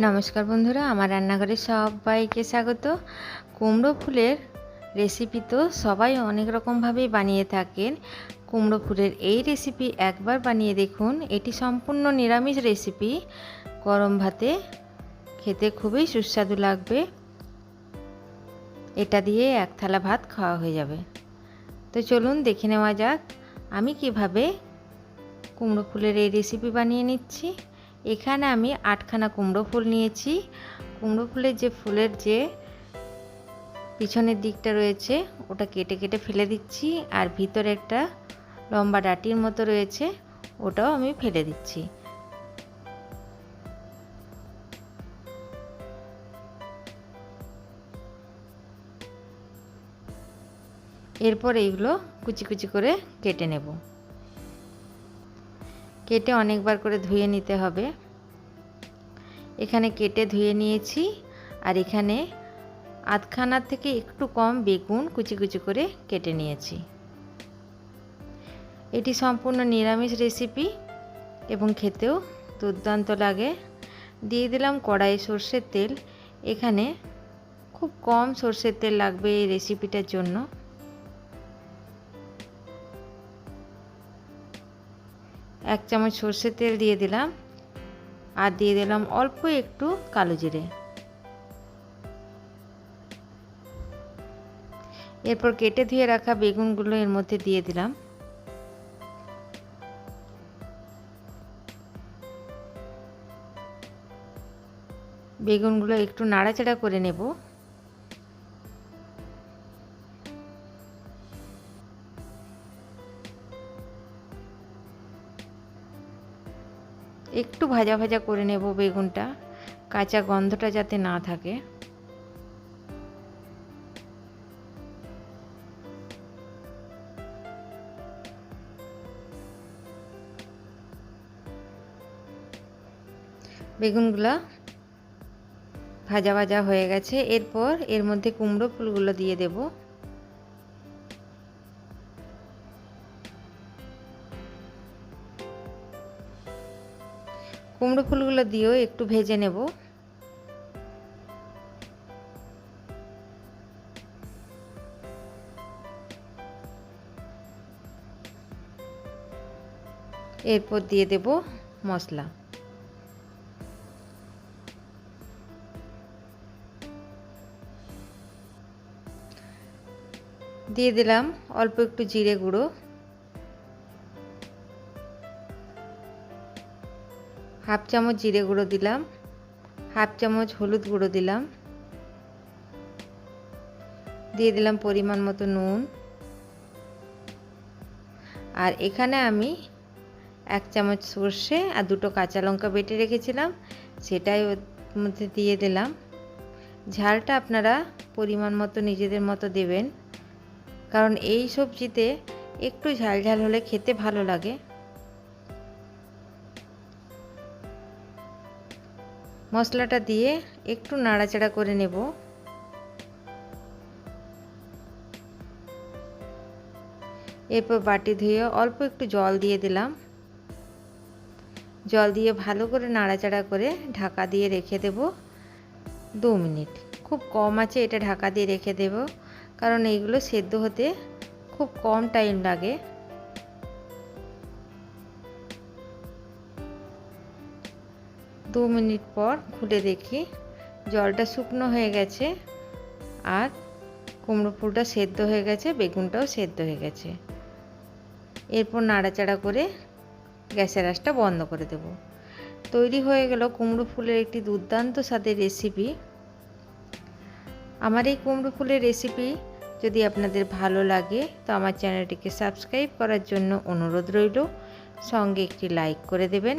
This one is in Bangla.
নমস্কার বন্ধুরা, আমার রান্নাঘরে সবাইকে স্বাগত। কুমড়ো ফুলের রেসিপি তো সবাই অনেক রকমভাবেই বানিয়ে থাকেন। কুমড়ো ফুলের এই রেসিপি একবার বানিয়ে দেখুন। এটি সম্পূর্ণ নিরামিষ রেসিপি গরম ভাতে খেতে খুবই সুস্বাদু লাগবে। এটা দিয়ে এক থালা ভাত খাওয়া হয়ে যাবে। তো চলুন দেখে নেওয়া যাক আমি কীভাবে কুমড়ো ফুলের এই রেসিপি বানিয়ে নিচ্ছি। এখানে আমি আটখানা কুমড়ো ফুল নিয়েছি। কুমড়ো ফুলের যে ফুলের যে পিছনের দিকটা রয়েছে, ওটা কেটে কেটে ফেলে দিচ্ছি আর ভিতরে একটা লম্বা ডাটির মতো রয়েছে, ওটাও আমি ফেলে দিচ্ছি। এরপর এইগুলো কুচি কুচি করে কেটে নেব। কেটে অনেকবার করে ধুয়ে নিতে হবে। এখানে কেটে ধুয়ে নিয়েছি আর এখানে আধখানার থেকে একটু কম বেগুন কুচি কুচি করে কেটে নিয়েছি। এটি সম্পূর্ণ নিরামিষ রেসিপি এবং খেতেও দুর্দান্ত লাগে। দিয়ে দিলাম কড়াই সর্ষের তেল। এখানে খুব কম সর্ষের তেল লাগবে এই রেসিপিটার জন্য। এক চামচ সর্ষের তেল দিয়ে দিলাম আর দিয়ে দিলাম অল্প একটু কালো জিরে। এরপর কেটে ধুয়ে রাখা বেগুনগুলো এর মধ্যে দিয়ে দিলাম। বেগুনগুলো একটু নাড়াচাড়া করে নেব। একটু ভাজা ভাজা করে নেব বেগুনটা। কাঁচা গন্ধটা যাতে না থাকে। বেগুনগুলো ভাজা ভাজা হয়ে গেছে। এরপর এর মধ্যে কুমড়ো ফুলগুলো দিয়ে দেব। কুমড়ো ফুলগুলো দিয়েও একটু ভেজে নেব। এরপর দিয়ে দেব মশলা। দিয়ে দিলাম অল্প একটু জিরে গুঁড়ো। হাফ চামচ জিরে গুঁড়ো দিলাম, হাফ চামচ হলুদ গুঁড়ো দিলাম, দিয়ে দিলাম পরিমাণ মতো নুন। আর এখানে আমি এক চামচ সর্ষে আর দুটো কাঁচা লঙ্কা বেটে রেখেছিলাম, সেটাই ওর মধ্যে দিয়ে দিলাম। ঝালটা আপনারা পরিমাণ মতো নিজেদের মতো দেবেন, কারণ এই সবজিতে একটু ঝাল ঝাল হলে খেতে ভালো লাগে। মশলাটা দিয়ে একটু নাড়াচাড়া করে নেব। এরপর বাটি ধুয়ে অল্প একটু জল দিয়ে দিলাম। জল দিয়ে ভালো করে নাড়াচাড়া করে ঢাকা দিয়ে রেখে দেব দু মিনিট। খুব কম আছে এটা ঢাকা দিয়ে রেখে দেব, কারণ এইগুলো সেদ্ধ হতে খুব কম টাইম লাগে। দু মিনিট পর খুলে দেখি। জলটা শুকনো হয়ে গেছে আর কুমড়ো ফুলটা সেদ্ধ হয়ে গেছে, বেগুনটাও সেদ্ধ হয়ে গেছে। এরপর নাড়াচাড়া করে গ্যাসের আঁচটা বন্ধ করে দেব। তৈরি হয়ে গেল কুমড়ো ফুলের একটি দুর্দান্ত স্বাদের রেসিপি। আমার এই কুমড়ো ফুলের রেসিপি যদি আপনাদের ভালো লাগে, তো আমার চ্যানেলটিকে সাবস্ক্রাইব করার জন্য অনুরোধ রইল। সঙ্গে একটি লাইক করে দেবেন।